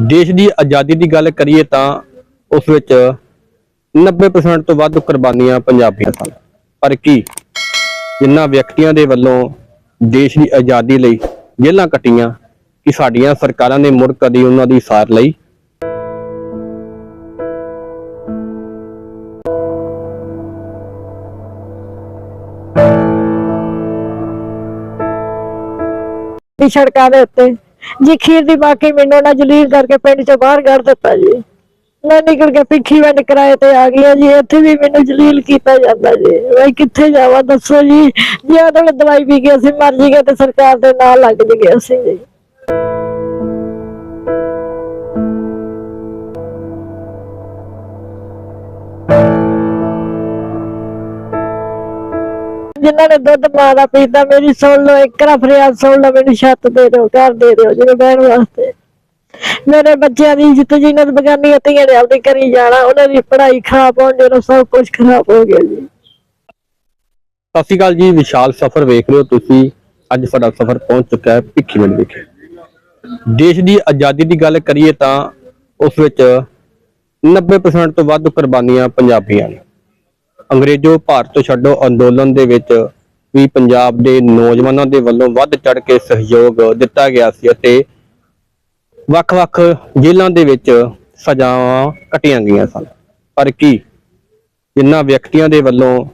ਦੇਸ਼ ਦੀ ਆਜ਼ਾਦੀ ਦੀ ਗੱਲ ਕਰੀਏ ਤਾਂ ਉਸ ਵਿੱਚ 90% ਤੋਂ ਵੱਧ ਕੁਰਬਾਨੀਆਂ ਪੰਜਾਬੀਆਂ ਸਨ। ਪਰ ਕੀ? ਜਿਨ੍ਹਾਂ ਵਿਅਕਤੀਆਂ ਦੇ ਵੱਲੋਂ ਦੇਸ਼ ਦੀ ਆਜ਼ਾਦੀ ਲਈ ਜੇਲ੍ਹਾਂ ਕੱਟੀਆਂ ਕਿ ਸਾਡੀਆਂ ਸਰਕਾਰਾਂ ਨੇ ਮੁੜ ਕਦੀ ਉਹਨਾਂ ਦੀ ਸਾਰ ਲਈ? ਸੜਕਾਂ ਦੇ ਉੱਤੇ ਜੀ, ਖੀਰ ਦੀ ਬਾਕੀ ਮੈਨੂੰ ਨਾ ਜਲੀਲ ਕਰਕੇ ਪਿੰਡ ਚੋਂ ਬਾਹਰ ਕੱਢ ਦਿੱਤਾ ਜੀ। ਮੈਂ ਨਿਕਲ ਕੇ ਪਿੱਖੀ ਵੰਡ ਕਿਰਾਏ ਤੇ ਆ ਗਈ ਜੀ। ਇੱਥੇ ਵੀ ਮੈਨੂੰ ਜਲੀਲ ਕੀਤਾ ਜਾਂਦਾ ਜੀ। ਮੈਂ ਕਿੱਥੇ ਜਾਵਾਂ, ਦੱਸੋ ਜੀ। ਜੇ ਉਹਦੇ ਦਵਾਈ ਪੀ ਕੇ ਅਸੀਂ ਮਰ ਜੀਗੇ ਤੇ ਸਰਕਾਰ ਦੇ ਨਾਲ ਲੱਗ ਜੀਗੇ ਅਸੀਂ ਜੀ। ਜਿਨ੍ਹਾਂ ਨੇ ਦੁੱਧ ਮਾਂ ਪੀਤਾ ਮੇਰੀ ਸੁਣ ਲਓ, ਇੱਕ ਰਾ ਫਰਿਆਦ ਸੁਣ ਲਓ, ਮੈਨੂੰ ਛੱਤ ਦੇ ਦਿਓ, ਘਰ ਦੇ ਦਿਓ ਜਿਵੇਂ ਬਹਿਣ ਵਾਸਤੇ। ਮੇਰੇ ਬੱਚਿਆਂ ਦੀ ਇੱਜ਼ਤ ਜਿਨ੍ਹਾਂ ਬਗਾਨੀ ਧੀਆਂ ਨੇ ਆਪਣੀ ਕਰੀ ਜਾਣਾ, ਉਹਨਾਂ ਦੀ ਪੜ੍ਹਾਈ ਖਰਾਬ ਹੋਣ ਜਿਹੜਾ ਸਭ ਕੁਝ ਖਰਾਬ ਹੋ ਗਿਆ ਜੀ। ਸਤਿ ਸ਼੍ਰੀ ਅਕਾਲ ਜੀ, ਵਿਸ਼ਾਲ ਸਫ਼ਰ ਵੇਖ ਰਹੇ ਹੋ ਤੁਸੀਂ। ਅੱਜ ਸਾਡਾ ਸਫ਼ਰ ਪਹੁੰਚ ਚੁੱਕਾ ਹੈ ਭਿੱਖੀ ਭਿੱਖੀਵਿੰਡ ਵਿਖੇ। ਦੇਸ਼ ਦੀ ਆਜ਼ਾਦੀ ਦੀ ਗੱਲ ਕਰੀਏ ਤਾਂ ਉਸ ਵਿੱਚ 90% ਤੋਂ ਵੱਧ ਕੁਰਬਾਨੀਆਂ ਪੰਜਾਬੀਆਂ ਨੇ। ਅੰਗਰੇਜ਼ੋ ਭਾਰਤ ਛੱਡੋ ਅੰਦੋਲਨ ਦੇ ਵਿੱਚ ਵੀ ਪੰਜਾਬ ਦੇ ਨੌਜਵਾਨਾਂ ਦੇ ਵੱਲੋਂ ਵੱਧ ਚੜ ਕੇ ਸਹਿਯੋਗ ਦਿੱਤਾ ਗਿਆ ਸੀ ਅਤੇ ਵੱਖ-ਵੱਖ ਜੇਲ੍ਹਾਂ ਦੇ ਵਿੱਚ ਸਜ਼ਾਵਾਂ ਕੱਟੀਆਂ ਗਈਆਂ ਸਨ। ਪਰ ਕੀ ਜਿਨ੍ਹਾਂ ਵਿਅਕਤੀਆਂ ਦੇ ਵੱਲੋਂ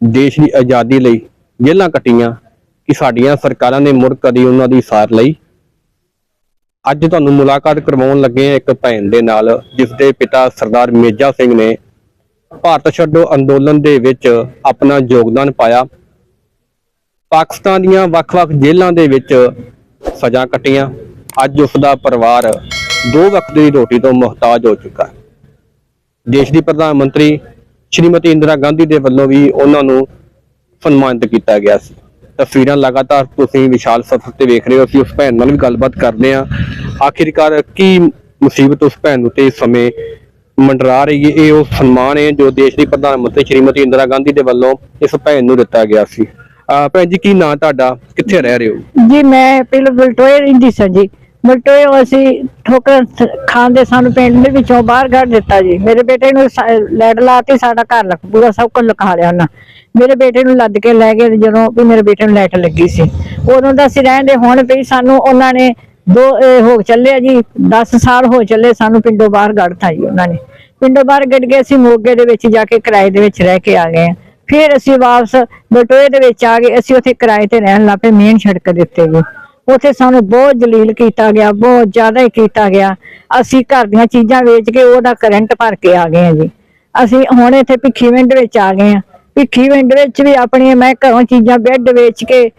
ਦੇਸ਼ ਦੀ ਆਜ਼ਾਦੀ ਲਈ ਜੇਲ੍ਹਾਂ ਕੱਟੀਆਂ, ਕਿ ਸਾਡੀਆਂ ਸਰਕਾਰਾਂ ਨੇ ਮੁੜ ਕਦੀ ਉਹਨਾਂ ਦੀ ਸਾਰ ਲਈ? ਅੱਜ ਤੁਹਾਨੂੰ ਮੁਲਾਕਾਤ ਕਰਵਾਉਣ ਲੱਗੇ ਹਾਂ ਇੱਕ ਭੈਣ ਦੇ ਨਾਲ ਜਿਸ ਦੇ ਪਿਤਾ ਸਰਦਾਰ ਮੇਜਾ ਸਿੰਘ ਨੇ ਭਾਰਤ ਛੱਡੋ ਅੰਦੋਲਨ ਦੇ ਵਿੱਚ ਆਪਣਾ ਯੋਗਦਾਨ ਪਾਇਆ। ਪਾਕਿਸਤਾਨ ਦੀਆਂ ਵੱਖ-ਵੱਖ ਜੇਲ੍ਹਾਂ ਦੇ ਵਿੱਚ ਸਜ਼ਾ ਕੱਟੀਆਂ। ਅੱਜ ਉਸ ਦਾ ਪਰਿਵਾਰ ਦੋ ਵਕਤ ਦੀ ਰੋਟੀ ਤੋਂ ਮੁਹਤਾਜ ਹੋ ਚੁੱਕਾ ਹੈ। ਦੇਸ਼ ਦੀ ਪ੍ਰਧਾਨ ਮੰਤਰੀ ਸ਼੍ਰੀਮਤੀ ਇੰਦਰਾ ਗਾਂਧੀ ਦੇ ਵੱਲੋਂ ਵੀ ਉਹਨਾਂ ਨੂੰ ਸਨਮਾਨਿਤ ਕੀਤਾ ਗਿਆ ਸੀ। ਤਸਵੀਰਾਂ ਲਗਾਤਾਰ ਤੁਸੀਂ ਵਿਸ਼ਾਲ ਸਫ਼ਰ ਤੇ ਵੇਖ ਰਹੇ ਹੋ। ਅਸੀਂ ਉਸ ਭੈਣ ਨਾਲ ਵੀ ਗੱਲਬਾਤ ਕਰਦੇ ਹਾਂ। ਆਖਿਰਕਾਰ ਕੀ ਮੁਸੀਬਤ ਉਸ ਭੈਣ ਨੂੰ ਤੇ ਇਸ ਸਮੇਂ ਮੰਡਰਾ ਰਹੀ ਹੈ। ਇਹ ਉਹ ਸਨਮਾਨ ਹੈ ਜੋ ਦੇਸ਼ ਦੀ ਪ੍ਰਧਾਨ ਮੰਤਰੀ ਸ਼੍ਰੀਮਤੀ ਇੰਦਰਾ ਗਾਂਧੀ ਦੇ ਵੱਲੋਂ ਇਸ ਭੈਣ ਨੂੰ ਦਿੱਤਾ ਗਿਆ ਸੀ। ਭੈਣ ਜੀ, ਕੀ ਨਾਂ ਤੁਹਾਡਾ? ਕਿੱਥੇ ਰਹਿ ਰਹੇ ਹੋ? ਜੀ, ਮੈਂ ਪਹਿਲਾਂ ਬਲਟੋਏ ਰਹਿੰਦੀ ਸਾਂ ਜੀ। ਬਲਟੋਏ ਅਸੀਂ ਠੋਕਰ ਖਾਂਦੇ ਸਾਨੂੰ ਪਿੰਡ ਦੇ ਵਿੱਚੋਂ ਬਾਹਰ ਕੱਢ ਦਿੱਤਾ ਜੀ। ਮੇਰੇ ਬੇਟੇ ਨੂੰ ਸਾ- ਲੈਟ ਲਾਤੀ, ਸਾਡਾ ਘਰ ਲੱਗ ਪੂਰਾ ਸਭ ਕੁਝ ਲਿਖਾ ਲਿਆ ਉਹਨਾਂ। ਮੇਰੇ ਬੇਟੇ ਨੂੰ ਲੱਦ ਕੇ ਲੈ ਗਏ ਜਦੋਂ ਵੀ ਮੇਰੇ ਬੇਟੇ ਨੂੰ ਲੈਟ ਲੱਗੀ ਸੀ। ਉਦੋਂ ਦਾ ਅਸੀਂ ਰਹਿੰਦੇ ਹੁਣ ਵੀ ਸਾਨੂੰ ਉਹਨਾਂ ਨੇ ਦੋ ਇਹ ਹੋ ਚੱਲੇ ਜੀ 10 ਸਾਲ ਹੋ ਚੱਲੇ ਸਾਨੂੰ ਪਿੰਡੋਂ ਬਾਹਰ ਕੱਢਤਾ ਜੀ ਉਹਨਾਂ ਨੇ। ਪਿੰਡੋਂ ਬਾਹਰ ਕੱਢ ਕੇ ਅਸੀਂ ਮੋਗੇ ਦੇ ਵਿੱਚ ਜਾ ਕੇ ਕਿਰਾਏ ਦੇ ਵਿੱਚ ਰਹਿ ਕੇ ਆ ਗਏ ਫਿਰ ਅਸੀਂ ਵਾਪਸ ਬਟੋਏ ਦੇ ਵਿੱਚ ਆ ਗਏ, ਅਸੀਂ ਉੱਥੇ ਕਿਰਾਏ ਤੇ ਰਹਿਣ ਲੱਗ ਪਏ, ਮੇਨ ਸੜਕ ਦਿੱਤੇ ਉੱਤੇ ਜੀ। ਉੱਥੇ ਸਾਨੂੰ ਬਹੁਤ ਜਲੀਲ ਕੀਤਾ ਗਿਆ, ਬਹੁਤ ਜ਼ਿਆਦਾ ਹੀ ਕੀਤਾ ਗਿਆ। ਅਸੀਂ ਘਰ ਦੀਆਂ ਚੀਜ਼ਾਂ ਵੇਚ ਕੇ ਉਹਦਾ ਕਰੰਟ ਭਰ ਕੇ ਆ ਗਏ ਆ ਜੀ। ਅਸੀਂ ਹੁਣ ਇੱਥੇ ਭਿੱਖੀ ਭਿੱਖੀਵਿੰਡ ਵਿੱਚ ਆ ਗਏ ਆ। ਭਿੱਖੀਵਿੰਡ ਵਿੱਚ ਵੀ ਆਪਣੀਆਂ ਮੈਂ ਘਰੋਂ ਚੀਜ਼ਾਂ ਬੈੱਡ ਵੇਚ ਕੇ,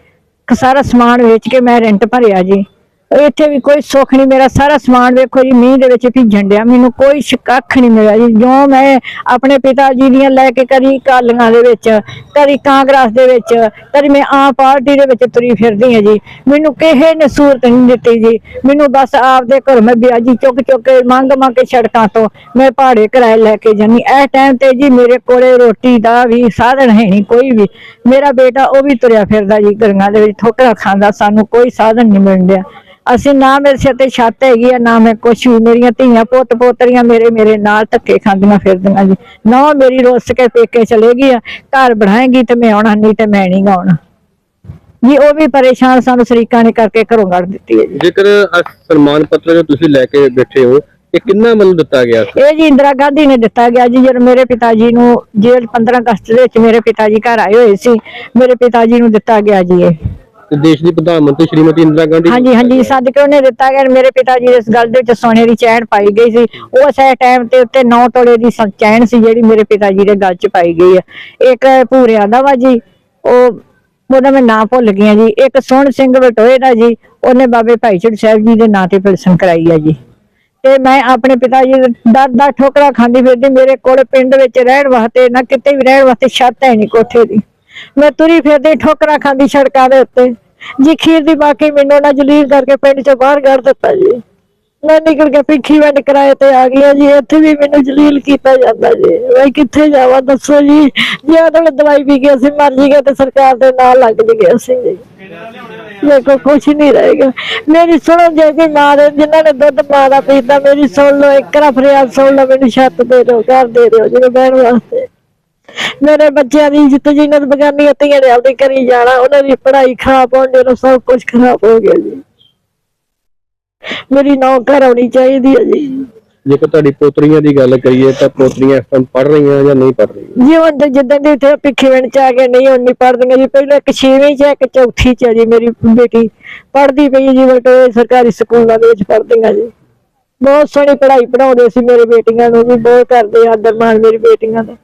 ਸਾਰਾ ਸਮਾਨ ਵੇਚ ਕੇ ਮੈਂ ਰੈਂਟ ਭਰਿਆ ਜੀ। ਇੱਥੇ ਵੀ ਕੋਈ ਸੁੱਖ ਨਹੀਂ ਮੇਰਾ, ਸਾਰਾ ਸਮਾਨ ਵੇਖੋ ਜੀ, ਮੀਂਹ ਦੇ ਵਿੱਚ ਭਿੱਜਣ ਡਿਆ, ਮੈਨੂੰ ਕੋਈ ਸ਼ਿਕਾਖ ਨਹੀਂ ਮਿਲਿਆ ਜੀ। ਜੋ ਮੈਂ ਆਪਣੇ ਪਿਤਾ ਜੀ ਦੀਆਂ ਲੈ ਕੇ ਕਦੀ ਕਾਲੀਆਂ ਦੇ ਵਿੱਚ, ਕਦੀ ਕਾਂਗਰਸ ਦੇ ਵਿੱਚ, ਕਦੀ ਮੈਂ ਆਮ ਪਾਰਟੀ ਦੇ ਵਿੱਚ ਤੁਰੀ ਫਿਰਦੀ ਹਾਂ ਜੀ। ਮੈਨੂੰ ਕਿਸੇ ਨੇ ਸਹੂਲਤ ਨਹੀਂ ਦਿੱਤੀ ਜੀ। ਮੈਨੂੰ ਬਸ ਆਪਦੇ ਘਰ ਮੈਂ ਵਿਆਜੀ, ਚੁੱਕ ਚੁੱਕ ਕੇ, ਮੰਗ ਮੰਗ ਕੇ ਸੜਕਾਂ ਤੋਂ ਮੈਂ ਪਹਾੜੇ ਕਿਰਾਏ ਲੈ ਕੇ ਜਾਨੀ ਇਹ ਟਾਈਮ ਤੇ ਜੀ ਮੇਰੇ ਕੋਲੇ ਰੋਟੀ ਦਾ ਵੀ ਸਾਧਨ ਹੈ ਨਹੀਂ ਕੋਈ ਵੀ। ਮੇਰਾ ਬੇਟਾ ਉਹ ਵੀ ਤੁਰਿਆ ਫਿਰਦਾ ਜੀ, ਗਲੀਆਂ ਦੇ ਵਿੱਚ, ਠੋਕਰਾਂ ਖਾਂਦਾ, ਸਾਨੂੰ ਕੋਈ ਸਾਧਨ ਨਹੀਂ ਮਿਲ ਰਿਹਾ ਅਸੀਂ ਨਾ ਮੇਰੇ ਸਿਰ ਤੇ ਛੱਤ ਹੈਗੀ ਆ ਨਾ ਮੈਂ ਕੁਛ ਵੀ ਮੇਰੀਆਂ ਧੀਆਂ ਪੁੱਤ ਪੋਤਰੀਆਂ ਮੇਰੇ ਮੇਰੇ ਨਾਲ ਧੱਕੇ ਖਾਂਦੀਆਂ ਫਿਰਦੀਆਂ ਜੀ। ਨਾ ਮੇਰੀ ਰੁੱਸ ਕੇ ਪੇਕੇ ਚਲੇ ਗਈ ਆ ਘਰ ਬਣਾਏਗੀ ਤੇ ਮੈਂ ਆਉਣਾ ਨਹੀਂ ਤੇ ਮੈਂ ਨਹੀਂ ਗਾਉਣਾ ਜੀ ਉਹ ਵੀ ਪਰੇਸ਼ਾਨ ਸਾਨੂੰ ਸ਼ਰੀਕਾਂ ਨੇ ਕਰਕੇ ਘਰੋਂ ਕੱਢ ਦਿੱਤੀ ਹੈ ਜੀ। ਜੇਕਰ ਸਨਮਾਨ ਪੱਤਰ ਜੋ ਤੁਸੀਂ ਲੈ ਕੇ ਬੈਠੇ ਹੋ ਇਹ ਕਿੰਨਾ ਵੱਲੋਂ ਦਿੱਤਾ ਗਿਆ? ਸੀ ਇਹ ਜੀ ਇੰਦਰਾ ਗਾਂਧੀ ਨੇ ਦਿੱਤਾ ਗਿਆ ਜੀ ਜਦੋਂ ਮੇਰੇ ਪਿਤਾ ਜੀ ਨੂੰ ਜੇਲ੍ਹ 15 ਅਗਸਤ ਦੇ ਵਿੱਚ ਮੇਰੇ ਪਿਤਾ ਜੀ ਘਰ ਆਏ ਹੋਏ ਸੀ ਮੇਰੇ ਪਿਤਾ ਜੀ ਨੂੰ ਦਿੱਤਾ ਗਿਆ ਜੀ ਇਹ। ਤੇ ਦੇਸ਼ ਦੀ ਪ੍ਰਧਾਨ ਮੰਤਰੀ ਸ਼੍ਰੀਮਤੀ ਇੰਦਰਾ ਗਾਂਧੀ ਹਾਂਜੀ ਹਾਂਜੀ ਸੱਦ ਉਹਨੇ ਦਿੱਤਾ ਗਿਆ ਮੇਰੇ ਪਿਤਾ ਜੀ ਇਸ ਗੱਲ ਦੇ ਵਿੱਚ ਸੋਨੇ ਦੀ ਚੈਨ ਪਾਈ ਗਈ ਸੀ। ਉਸ ਟਾਈਮ ਤੇ ਉੱਤੇ 9 ਤੋਲੇ ਦੀ ਚੈਨ ਸੀ ਜਿਹੜੀ ਮੇਰੇ ਪਿਤਾ ਜੀ ਦੇ ਗਲ 'ਚ ਪਾਈ ਗਈ ਹੈ। ਇੱਕ ਭੂਰਿਆਂ ਦਾ ਵਾ ਜੀ, ਉਹ ਉਹਦਾ ਮੈਂ ਨਾਂ ਭੁੱਲ ਗਈ ਜੀ। ਇੱਕ ਸੋਹਣ ਸਿੰਘ ਵਟੋਏ ਦਾ ਜੀ, ਉਹਨੇ ਬਾਬੇ ਭਾਈ ਚੜ ਸਾਹਿਬ ਜੀ ਦੇ ਨਾਂ ਤੇ ਪਿਲਸਨ ਕਰਾਈ ਆ ਜੀ। ਤੇ ਮੈਂ ਆਪਣੇ ਪਿਤਾ ਜੀ ਦੇ ਦਰ ਦਰ ਠੋਕਰਾਂ ਖਾਂਦੀ ਫਿਰਦੀ, ਮੇਰੇ ਕੋਲ ਪਿੰਡ ਵਿੱਚ ਰਹਿਣ ਵਾਸਤੇ ਨਾ ਕਿਤੇ ਵੀ ਰਹਿਣ ਵਾਸਤੇ ਛੱਤ ਹੈ ਨਹੀਂ ਕੋਠੇ ਦੀ। ਮੈਂ ਤੁਰੀ ਫਿਰਦੀ ਠੋਕਰਾਂ ਖਾਂਦੀ ਸੜਕਾਂ ਦੇ ਉੱਤੇ। ਜੀ ਖੀਰ ਦੀ ਬਾਕੀ ਮੈਨੂੰ ਨਾ ਜਲੀਲ ਕਰਕੇ ਪਿੰਡ ਚੋਂ ਬਾਹਰ ਕੱਢ ਦਿੱਤਾ ਜੀ। ਮੈਂ ਨਿਕਲ ਕੇ ਭਿੱਖੀ ਵੰਡ ਕਿਰਾਏ ਤੇ ਆ ਗਈ ਜੀ। ਇੱਥੇ ਵੀ ਮੈਨੂੰ ਜਲੀਲ ਕੀਤਾ ਜਾਂਦਾ ਜੀ। ਮੈਂ ਕਿੱਥੇ ਜਾਵਾਂ, ਦੱਸੋ ਜੀ? ਜੇ ਉਹਦੇ ਦਵਾਈ ਪੀ ਕੇ ਅਸੀਂ ਮਰ ਜੀਗੇ ਤੇ ਸਰਕਾਰ ਦੇ ਨਾਲ ਲੱਗ ਜੀਗੇ ਅਸੀਂ ਜੀ। ਮੇਰੇ ਕੋਲ ਕੁਛ ਨਹੀਂ ਰਹੇਗਾ ਮੇਰੀ ਸੁਣੋ ਜੇ ਕੋਈ ਮਾਂ ਦੇ ਜਿਨ੍ਹਾਂ ਨੇ ਦੁੱਧ ਮਾਂ ਦਾ ਪੀਤਾ, ਮੇਰੀ ਸੁਣ ਲਓ, ਇੱਕ ਰਾ ਫਰਿਆਦ ਸੁਣ ਲਓ, ਮੈਨੂੰ ਛੱਤ ਦੇ ਦਿਓ, ਘਰ ਦੇ ਦਿਓ ਜਿਹੜੇ ਬਹਿਣ ਵਾਸਤੇ। ਮੇਰੇ ਬੱਚਿਆਂ ਦੀ ਇੱਜ਼ਤ ਜਿਨ੍ਹਾਂ ਦੀ ਬਗਾਨੀਆਂ ਧੀਆਂ ਨੇ ਆਪਦੇ ਕਰੀ ਜਾਣਾ ਉਹਨਾਂ ਦੀ ਪੜ੍ਹਾਈ ਖਰਾਬ ਹੋਣ ਦੇ ਨਾਲ ਸਭ ਕੁਝ ਖਰਾਬ ਹੋ ਗਿਆ ਜੀ। ਮੇਰੀ ਨੌ ਘਰ ਆਉਣੀ ਚਾਹੀਦੀ ਹੈ ਜੀ। ਜੇਕਰ ਤੁਹਾਡੀ ਪੋਤਰੀਆਂ ਦੀ ਗੱਲ ਕਰੀਏ ਤਾਂ ਪੋਤਰੀਆਂ ਇਸ ਟਾਈਮ ਪੜ ਰਹੀਆਂ ਜਾਂ ਨਹੀਂ ਪੜ ਰਹੀਆਂ? ਜੀਵਨ ਦੇ ਜਿੱਦਾਂ ਦੇ ਇੱਥੇ ਭਿੱਖੀਵਿੰਡ ਚ ਆ ਕੇ ਨਹੀਂ ਹੁਣ ਨਹੀਂ ਪੜਦੀਆਂ ਜੀ। ਪਹਿਲਾਂ ਇੱਕ ਛੇਵੀਂ ਚ ਆ, ਇੱਕ ਚੌਥੀ ਚ ਜੀ ਮੇਰੀ ਬੇਟੀ। ਪੜਦੀ ਪਈ ਜੀ ਬਟੋਏ ਸਰਕਾਰੀ ਸਕੂਲਾਂ ਦੇ ਵਿੱਚ ਪੜਦੀਆਂ ਜੀ। ਬਹੁਤ ਸੋਹਣੀ ਪੜ੍ਹਾਈ ਪੜਾਉਂਦੇ ਸੀ ਮੇਰੇ ਬੇਟੀਆਂ ਨੂੰ ਵੀ ਬਹੁਤ ਕਰਦੇ ਆਦਰ ਮਾਣ ਮੇਰੀ ਬੇਟੀਆਂ ਦਾ।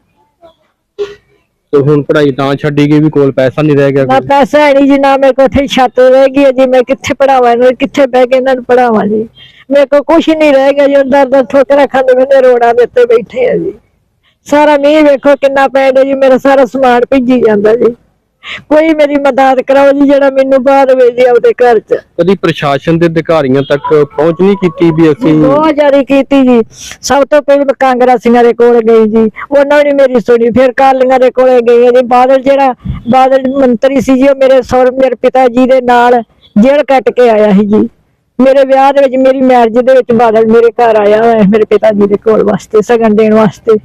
ਤੇ ਹੁਣ ਪੜ੍ਹਾਈ ਤਾਂ ਛੱਡੀ ਗਈ ਵੀ ਕੋਲ ਪੈਸਾ ਨਹੀਂ ਰਹਿ ਗਿਆ ਨਾ ਕੋਈ। ਪੈਸਾ ਹੈ ਨਹੀਂ ਜੀ ਨਾ ਮੇਰੇ ਕੋਲ ਇੱਥੇ ਛੱਤ ਰਹਿ ਗਈ ਹੈ ਜੀ ਮੈਂ ਕਿੱਥੇ ਪੜਾਵਾਂ ਇਹਨਾਂ ਨੂੰ ਕਿੱਥੇ ਬਹਿ ਕੇ ਇਹਨਾਂ ਨੂੰ ਪੜਾਵਾਂ ਜੀ? ਮੇਰੇ ਕੋਲ ਕੁਛ ਨਹੀਂ ਰਹਿ ਗਿਆ ਜੀ ਦਰ ਦਰ ਠੋਕਰਾਂ ਖਾਂਦੇ ਮੈਨੇ ਰੋੜਾਂ ਦੇ ਉੱਤੇ ਬੈਠੇ ਆ ਜੀ। ਸਾਰਾ ਮੀਂਹ ਵੇਖੋ ਕਿੰਨਾ ਪੈਂਦਾ ਜੀ ਮੇਰਾ ਸਾਰਾ ਸਮਾਨ ਭਿੱਜੀ ਜਾਂਦਾ ਜੀ। ਕੋਈ ਮੇਰੀ ਮਦਦ ਕਰਾਓ ਜੀ ਜਿਹੜਾ ਮੈਨੂੰ ਬਾਹਰ ਵੇਜੀ ਆਪਦੇ ਘਰ ਚ। ਕਦੀ ਪ੍ਰਸ਼ਾਸਨ ਦੇ ਅਧਿਕਾਰੀਆਂ ਤੱਕ ਪਹੁੰਚ ਨਹੀਂ ਕੀਤੀ ਵੀ ਅਸੀਂ ਬਹੁਤ ਜਾਰੀ ਕੀਤੀ ਜੀ। ਸਭ ਤੋਂ ਪਹਿਲਾਂ ਮੈਂ ਕਾਂਗਰਸੀਆਂ ਦੇ ਕੋਲ ਗਈ ਜੀ। ਉਹਨਾਂ ਨੇ ਮੇਰੀ ਸੁਣੀ ਫਿਰ ਕਾਲੀਆਂ ਦੇ ਕੋਲੇ ਗਈ ਜੀ। ਬਾਦਲ ਜਿਹੜਾ ਬਾਦਲ ਮੰਤਰੀ ਸੀ ਜੀ ਉਹ ਮੇਰੇ ਸੌਰ ਮੇਰੇ ਪਿਤਾ ਜੀ ਦੇ ਨਾਲ ਜੇਲ੍ਹ ਕੱਟ ਕੇ ਆਇਆ ਸੀ ਜੀ। ਮੇਰੇ ਵਿਆਹ ਦੇ ਵਿੱਚ ਮੇਰੀ ਮੈਰਿਜ ਦੇ ਵਿੱਚ ਬਾਦਲ ਮੇਰੇ ਘਰ ਆਇਆ ਹੋਇਆ ਮੇਰੇ ਪਿਤਾ ਜੀ ਦੇ ਕੋਲ ਵਾਸਤੇ ਸਗਨ ਦੇਣ ਵਾਸਤੇ।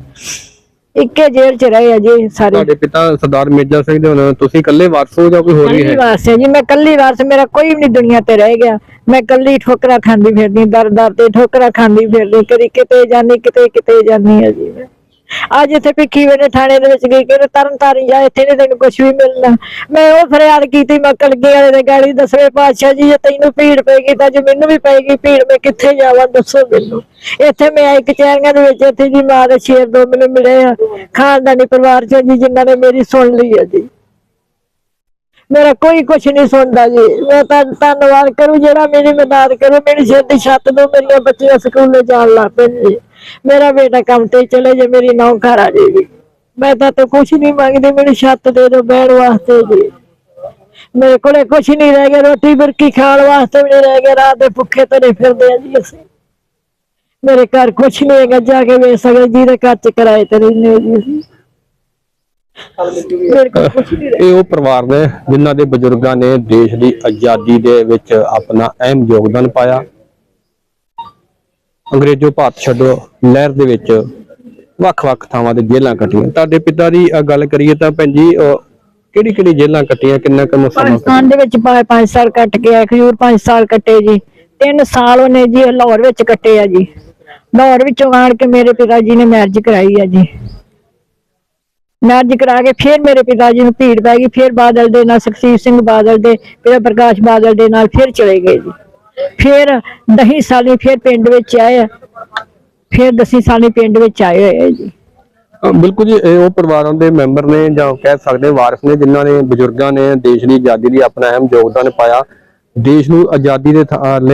ਇੱਕੇ ਜੇਲ੍ਹ ਚ ਰਹੇ ਆ ਜੀ ਸਾਰੇ। ਤੁਹਾਡੇ ਪਿਤਾ ਸਰਦਾਰ ਮੇਜਾ ਸਿੰਘ ਦੇ ਹੁਣ ਤੁਸੀਂ ਇਕੱਲੇ ਵਾਰਸ ਹੋ ਜਾਂ ਕੋਈ ਹੋਰ ਵੀ ਕੱਲੀ ਹੈ? ਵਾਰਸ ਹੈ ਜੀ ਮੈਂ ਕੱਲੀ ਵਾਰਸ ਮੇਰਾ ਕੋਈ ਵੀ ਨਹੀਂ ਦੁਨੀਆ ਤੇ ਰਹਿ ਗਿਆ। ਮੈਂ ਕੱਲੀ ਠੋਕਰਾਂ ਖਾਂਦੀ ਫਿਰਦੀ ਦਰ ਦਰ ਤੇ ਠੋਕਰਾਂ ਖਾਂਦੀ ਫਿਰਦੀ ਕਦੀ ਕਿਤੇ ਜਾਨੀ ਕਿਤੇ ਕਿਤੇ ਜਾਨੀ ਹੈ ਜੀ ਮੈਂ। ਅੱਜ ਇੱਥੇ ਭਿੱਖੀ ਵੇਲੇ ਥਾਣੇ ਦੇ ਵਿੱਚ ਗਈ ਕਿ ਤਰਨ ਤਾਰਨ ਜਾ, ਇੱਥੇ ਨਹੀਂ ਤੈਨੂੰ ਕੁਝ ਵੀ ਮਿਲਣਾ। ਮੈਂ ਉਹ ਫਰਿਆਦ ਕੀਤੀ, ਮੈਂ ਕਲਗੀ ਵਾਲੇ ਦੇ ਗਾੜੀ ਦਸਵੇਂ ਪਾਤਸ਼ਾਹ ਜੀ, ਜੇ ਤੈਨੂੰ ਭੀੜ ਪਏਗੀ ਤਾਂ ਜੇ ਮੈਨੂੰ ਵੀ ਪੈਗੀ ਭੀੜ, ਮੈਂ ਕਿੱਥੇ ਜਾਵਾਂ, ਦੱਸੋ ਮੈਨੂੰ। ਇੱਥੇ ਮੈਂ ਆਈ ਕਚਹਿਰੀਆਂ ਦੇ ਵਿੱਚ ਇੱਥੇ ਜੀ ਮਾਂ ਦੇ ਸ਼ੇਰ ਦੋ ਮੈਨੂੰ ਮਿਲੇ ਆ। ਖਾਨਦਾਨੀ ਪਰਿਵਾਰ ਚੋਂ ਜੀ, ਜਿਨ੍ਹਾਂ ਨੇ ਮੇਰੀ ਸੁਣ ਲਈ ਹੈ ਜੀ। ਮੇਰਾ ਕੋਈ ਕੁਛ ਨਹੀਂ ਸੁਣਦਾ ਜੀ। ਮੈਂ ਤਾਂ ਧੰਨਵਾਦ ਕਰੂ, ਜਿਹੜਾ ਮੇਰੀ ਮਦਦ ਕਰੂ, ਮੇਰੀ ਸਿਰ ਦੀ ਛੱਤ ਦੋ ਮੇਰੀਆਂ ਬੱਚੀਆਂ ਸਕੂਲੇ ਜਾਣ ਲੱਗ ਪੈਣ ਜੀ। ਮੇਰਾ ਬੇਟਾ ਕੰਮ ਤੇ ਚਲੇ ਜੇ ਮੇਰੀ ਨੌ ਘਰ ਆ ਜਾਏਗੀ ਮੈਂ ਤਾਂ ਤੇ ਕੁਛ ਨਹੀਂ ਮੰਗਦੀ ਮੈਨੂੰ ਛੱਤ ਦੇ ਦਿਓ ਬਹਿਣ ਵਾਸਤੇ ਜੀ ਮੇਰੇ ਕੋਲੇ ਕੁਛ ਨਹੀਂ ਰਹਿ ਗਿਆ ਰੋਟੀ ਬੁਰਕੀ ਖਾਣ ਵਾਸਤੇ ਵੀ ਨਹੀਂ ਰਹਿ ਗਿਆ ਰਾਤ ਦੇ ਭੁੱਖੇ ਤਰੇ ਫਿਰਦੇ ਆ ਜੀ ਅਸੀਂ। ਮੇਰੇ ਘਰ ਕੁਛ ਨਹੀਂ ਹੈਗਾ ਜਾ ਕੇ ਵੇਖ ਸਕਦੇ ਜਿਹਦੇ ਘਰ ਚ ਕਿਰਾਏ ਤੇ ਰਹਿੰਦੇ ਹਾਂ ਜੀ ਅਸੀਂ। ਇਹ ਉਹ ਪਰਿਵਾਰ ਨੇ ਜਿਨ੍ਹਾਂ ਦੇ ਬਜ਼ੁਰਗਾਂ ਨੇ ਦੇਸ਼ ਦੀ ਆਜ਼ਾਦੀ ਦੇ ਵਿੱਚ ਆਪਣਾ ਅਹਿਮ ਯੋਗਦਾਨ ਪਾਇਆ। ਅੰਗਰੇਜ਼ੋ ਭਾਰਤ ਛੱਡੋ ਲਹਿਰ ਦੇ ਵਿੱਚ ਵੱਖ-ਵੱਖ ਥਾਵਾਂ ਤੇ ਜੇਲ੍ਹਾਂ ਕੱਟੀਆਂ। ਤੁਹਾਡੇ ਪਿਤਾ ਦੀ ਗੱਲ ਕਰੀਏ ਤਾਂ ਭੈਣ ਜੀ ਕਿਹੜੀ ਕਿਹੜੀ ਜੇਲ੍ਹਾਂ ਕੱਟੀਆਂ, ਕਿੰਨਾ ਕੁ ਸਮਾਂ ਪਾਕਿਸਤਾਨ ਦੇ ਵਿੱਚ ਪੰਜ ਪੰਜ ਸਾਲ ਕੱਟ ਕੇ ਆਇਆ, ਖਜੂਰ 5 ਸਾਲ ਕੱਟੇ ਜੀ। 3 ਸਾਲ ਉਹਨੇ ਜੀ ਲਾਹੌਰ ਵਿੱਚ ਕੱਟੇ ਆ ਜੀ। ਲਾਹੌਰ ਵਿੱਚੋਂ ਆਣ ਕੇ ਮੇਰੇ ਪਿਤਾ ਜੀ ਨੇ ਮੈਰਿਜ ਕਰਾਈ ਆ ਜੀ। ਮੈਰਿਜ ਕਰਾ ਕੇ ਫਿਰ ਮੇਰੇ ਪਿਤਾ ਜੀ ਨੂੰ ਭੀੜ ਪੈ ਗਈ, ਫਿਰ ਬਾਦਲ ਦੇ ਨਾਲ, ਸੁਖਸੀਰ ਸਿੰਘ ਬਾਦਲ ਦੇ ਫਿਰ ਪ੍ਰਕਾਸ਼ ਬਾਦਲ ਦੇ ਨਾਲ ਫਿਰ ਚਲੇ ਗਏ ਜੀ। ਫਿਰ ਦਹੀਂ ਸਾਲੀ ਫਿਰ ਪਿੰਡ ਵਿੱਚ ਆਏ ਫਿਰ ਦਸੀਂ ਸਾਲੀ ਪਿੰਡ ਵਿੱਚ ਆਏ ਹੋਏ ਜੀ। ਬਿਲਕੁਲ ਜੀ, ਇਹ ਉਹ ਪਰਿਵਾਰਾਂ ਦੇ ਮੈਂਬਰ ਨੇ ਜਾਂ ਕਹਿ ਸਕਦੇ ਵਾਰਿਸ ਨੇ ਜਿਨ੍ਹਾਂ ਨੇ ਬਜ਼ੁਰਗਾਂ ਨੇ ਦੇਸ਼ ਦੀ ਆਜ਼ਾਦੀ ਲਈ ਆਪਣਾ ਅਹਿਮ ਯੋਗਦਾਨ ਪਾਇਆ। ਦੇਸ਼ ਨੂੰ ਆਜ਼ਾਦੀ ਦੇ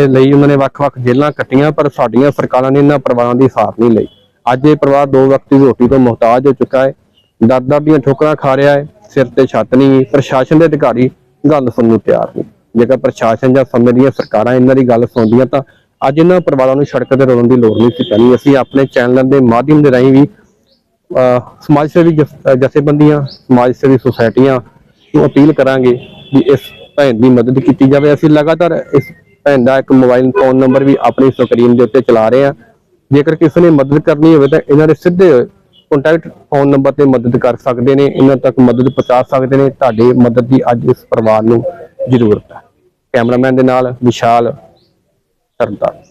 ਲਈ ਉਹਨਾਂ ਨੇ ਵੱਖ-ਵੱਖ ਜੇਲ੍ਹਾਂ ਕੱਟੀਆਂ, ਪਰ ਸਾਡੀਆਂ ਸਰਕਾਰਾਂ ਨੇ ਇਹਨਾਂ ਪਰਿਵਾਰਾਂ ਦੀ ਸਾਥ ਨਹੀਂ ਲਈ। ਅੱਜ ਇਹ ਪਰਿਵਾਰ ਦੋ ਵਕਤ ਦੀ ਰੋਟੀ ਤੋਂ ਮੁਹਤਾਜ ਹੋ ਚੁੱਕਾ ਹੈ। ਦਾਦਾ ਦੀਆਂ ਠੋਕਰਾਂ ਖਾ ਰਿਹਾ ਹੈ, ਸਿਰ ਤੇ ਛੱਤ ਨਹੀਂ, ਪ੍ਰਸ਼ਾਸਨ ਦੇ ਅਧਿਕਾਰੀ ਗੱਲ ਸੁਣਨ ਨੂੰ ਤਿਆਰ ਨਹੀਂ ਜੇਕਰ ਪ੍ਰਸ਼ਾਸਨ ਜਾਂ ਸਮੇਂ ਦੀਆਂ ਸਰਕਾਰਾਂ ਇਹਨਾਂ ਦੀ ਗੱਲ ਸੁਣਦੀਆਂ ਤਾਂ ਅੱਜ ਇਹਨਾਂ ਪਰਿਵਾਰਾਂ ਨੂੰ ਸੜਕ ਤੇ ਰੋਣ ਦੀ ਲੋੜ ਨਹੀਂ ਸੀ ਪੈਣੀ। ਅਸੀਂ ਆਪਣੇ ਚੈਨਲਾਂ ਦੇ ਮਾਧਿਅਮ ਦੇ ਰਾਹੀਂ ਵੀ ਸਮਾਜ ਸੇਵੀ ਜਥੇਬੰਦੀਆਂ, ਸਮਾਜ ਸੇਵੀ ਸੁਸਾਇਟੀਆਂ ਨੂੰ ਅਪੀਲ ਕਰਾਂਗੇ ਵੀ ਇਸ ਭੈਣ ਦੀ ਮਦਦ ਕੀਤੀ ਜਾਵੇ। ਅਸੀਂ ਲਗਾਤਾਰ ਇਸ ਭੈਣ ਦਾ ਇੱਕ ਮੋਬਾਈਲ ਫੋਨ ਨੰਬਰ ਵੀ ਆਪਣੀ ਸਕਰੀਨ ਦੇ ਉੱਤੇ ਚਲਾ ਰਹੇ ਹਾਂ। ਜੇਕਰ ਕਿਸੇ ਨੇ ਮਦਦ ਕਰਨੀ ਹੋਵੇ ਤਾਂ ਇਹਨਾਂ ਦੇ ਸਿੱਧੇ ਕੰਟੈਕਟ ਫੋਨ ਨੰਬਰ ਤੇ ਮਦਦ ਕਰ ਸਕਦੇ ਨੇ। ਇਹਨਾਂ ਤੱਕ ਮਦਦ ਪਹੁੰਚਾ ਸਕਦੇ ਨੇ। ਤੁਹਾਡੇ ਮਦਦ ਦੀ ਅੱਜ ਇਸ ਪਰਿਵਾਰ ਨੂੰ ਜ਼ਰੂਰਤ ਹੈ। ਕੈਮਰਾਮੈਨ ਦੇ ਨਾਲ ਵਿਸ਼ਾਲ ਸਰਦਾਰ